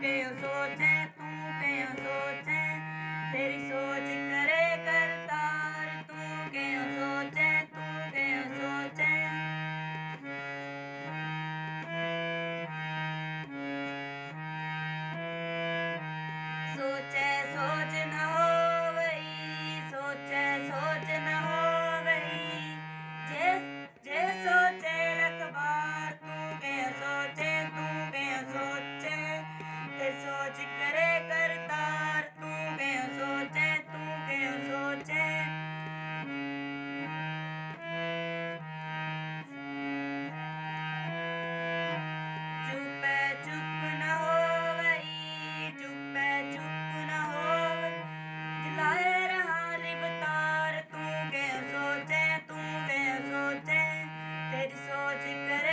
I'm so tired. जिक्रे Kartar. तू क्यों सोचे, तू क्यों सोचे? चुप चुप न हो चुप चुप न हो रहा तू सोचे तू सोचे? तेरी सोच करे